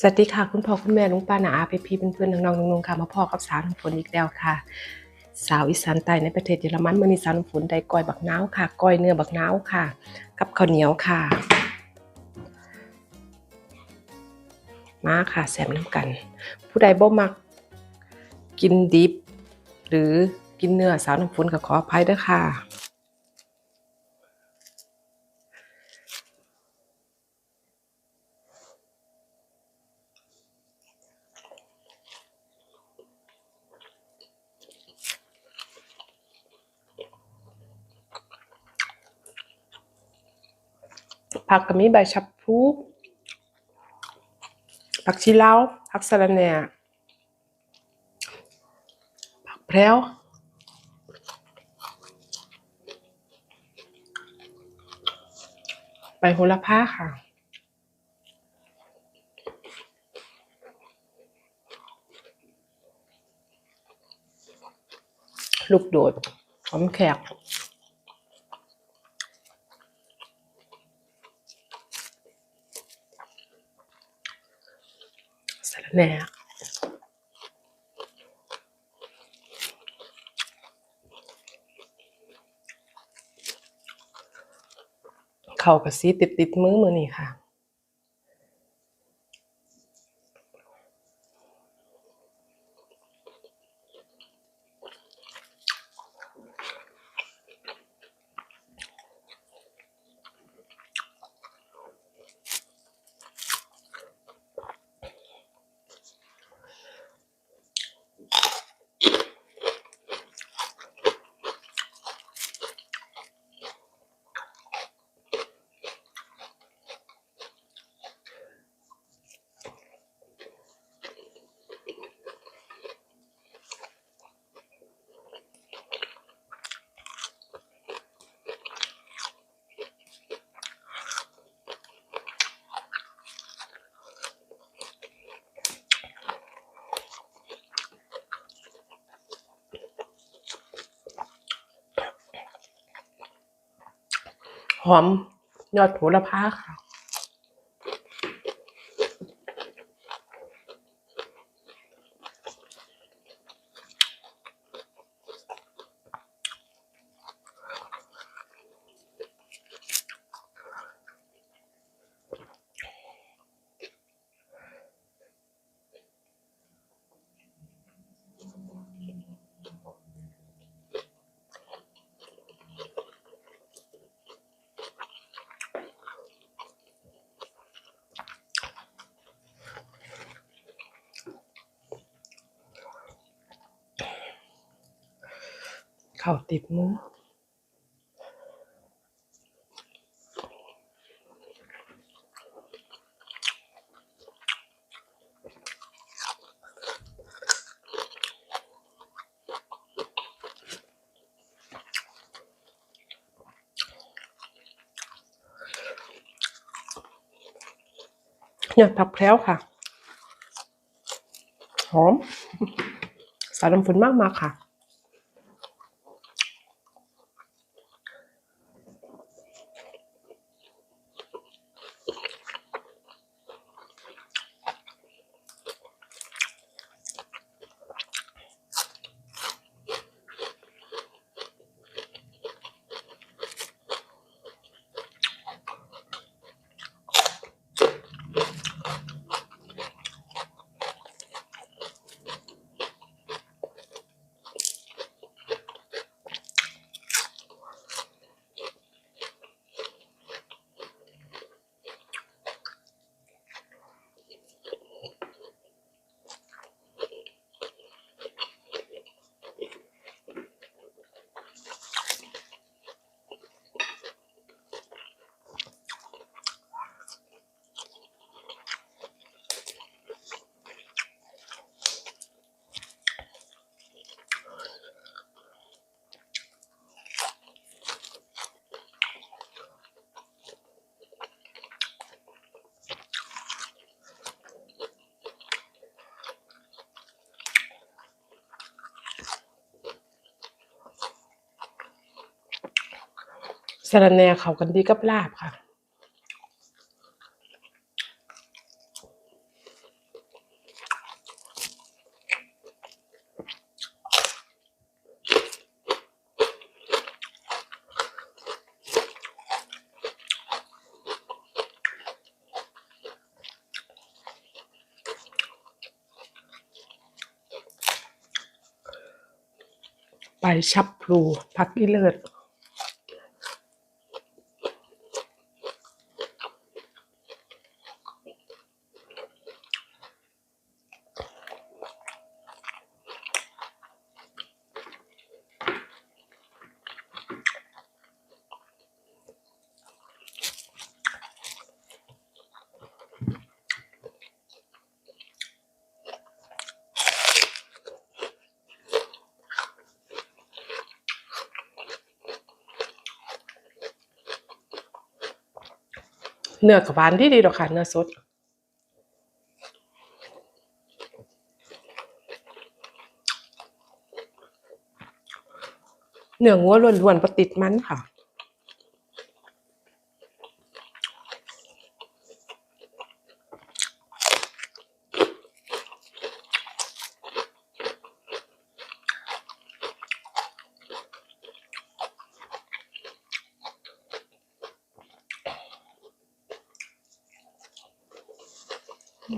สวัสดีค่ะ คุณพ่อคุณแม่ลุงป้านาอาพี่พี่เพื่อนๆน้องๆนุ่งๆค่ะ มาพ่อกับสาวน้ำฝนอีกแล้วค่ะ สาวอีสานใต้ในประเทศเยอรมันมื่อนี้สาวน้ำฝนได้ก้อยบักน้าวค่ะก้อยเนื้อบักน้าวค่ะ กับข้าวเหนียวค่ะ มาค่ะแซมน้ำกัน ผู้ใดบ่มักกินดิบ หรือกินเนื้อสาวน้ำฝนก็ขออภัยด้วยค่ะ ผักก็มีใบชับพลูผักชีลาวผักสะระแหน่ผักแพรวใบโหระพาค่ะลูกโดดหอมแขก สะระแหน่เข่ากับซีติดติดมือมือนี่ค่ะ หอมยอดโหระพาค่ะ เข้าติดมือเนี่ยผักแพร้วค่ะ หอม สารน้ำฝนมากมากค่ะ สะรแหน่เขากันดีกับลาบค่ะไปชับพลูพักอีเลิศ เนื้อกับหวานที่ดีดอกค่ะเนื้อสดเนื้องัวล้วนๆประติดมันค่ะ โห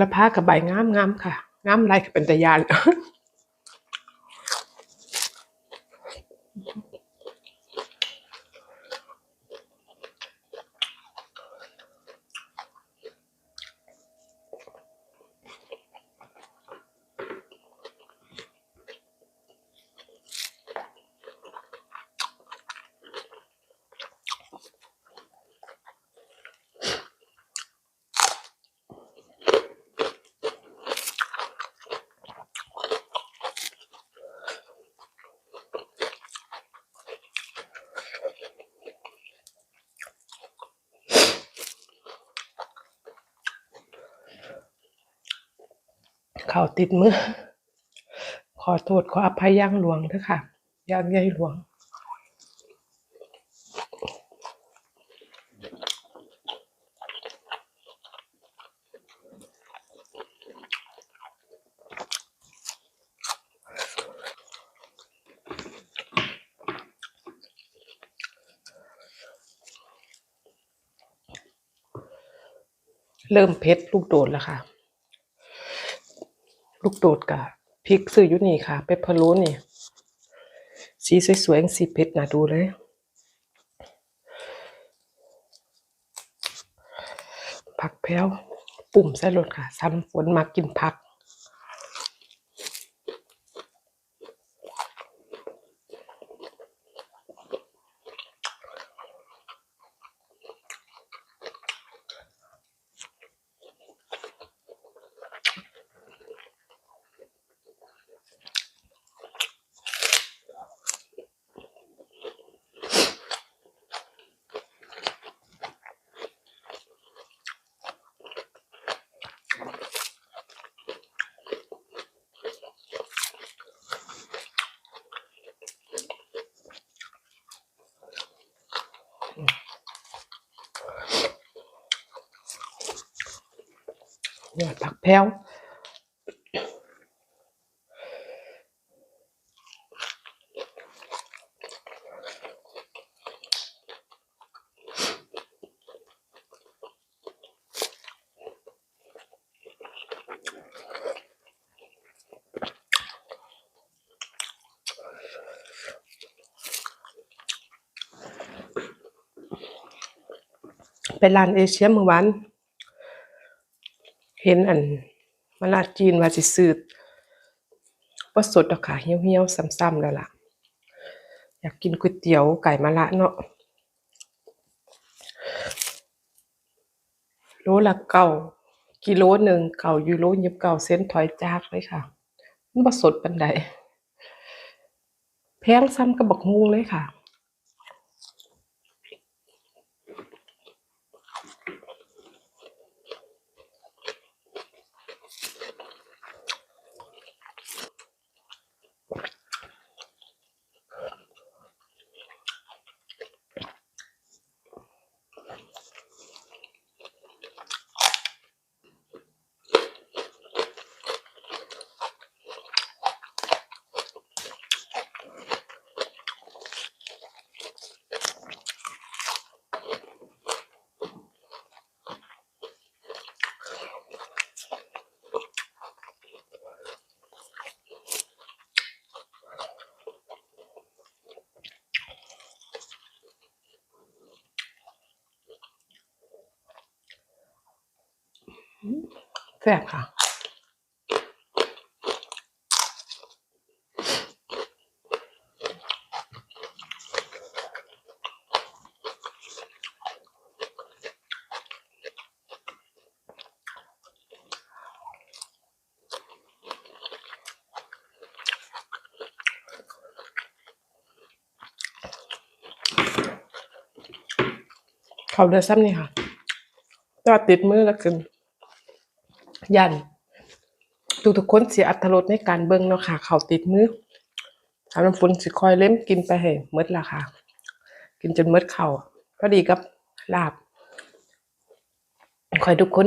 ระพากับใบงามงามๆค่ะ น้ำลายเป็นตะยาน เขาวติดมือ ขอโทษขออภัยย่างหลวงเถอะค่ะย่างใหญ่หลวงเริ่มเพชรลูกโดดแล้วค่ะ ลูกโดดกับพริกซื้ออยู่นี่ค่ะ เปปเปอร์โรนี่ สีสวยๆสีเพชรนะดูเลย ผักแพ้วปุ่มใส่รถค่ะซ้ำฝนมากินผัก เนี่ยผักแพ้วเป็นร้านเอเชียเมื่อวาน เห็นอันมาลาดจีนว่าสิซื้อบ่สดดอกค่ะเหี่ยวๆซ้ำๆแล้วล่ะ อยากกินก๋วยเตี๋ยวไก่มะระเนาะโลละเก้ากิโลหนึ่งเก้ายูโรยิบเก้าเซนถอยจากเลยค่ะมันบ่สดปานใดแพงซ้ำกับบักฮุงเลยค่ะ แซ่บค่ะเขาเดือซ้ำนี่ค่ะก็ติดมือแล้วกัน ยันทุกทุกคนเสียอัตรสในการเบิ่งเนาะค่ะ เขาติดมือสาวน้ำฝนสิคอยเล่มกินไปให้หมดละค่ะ กินจนหมดเข่าพอดีกับลาบขอให้ทุกคน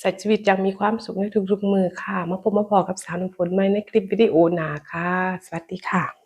ใช้ชีวิตอย่างมีความสุขในทุกๆมือค่ะ มาพบมาพอกับสาวน้ำฝนใหม่ในคลิปวิดีโอหนาค่ะ สวัสดีค่ะ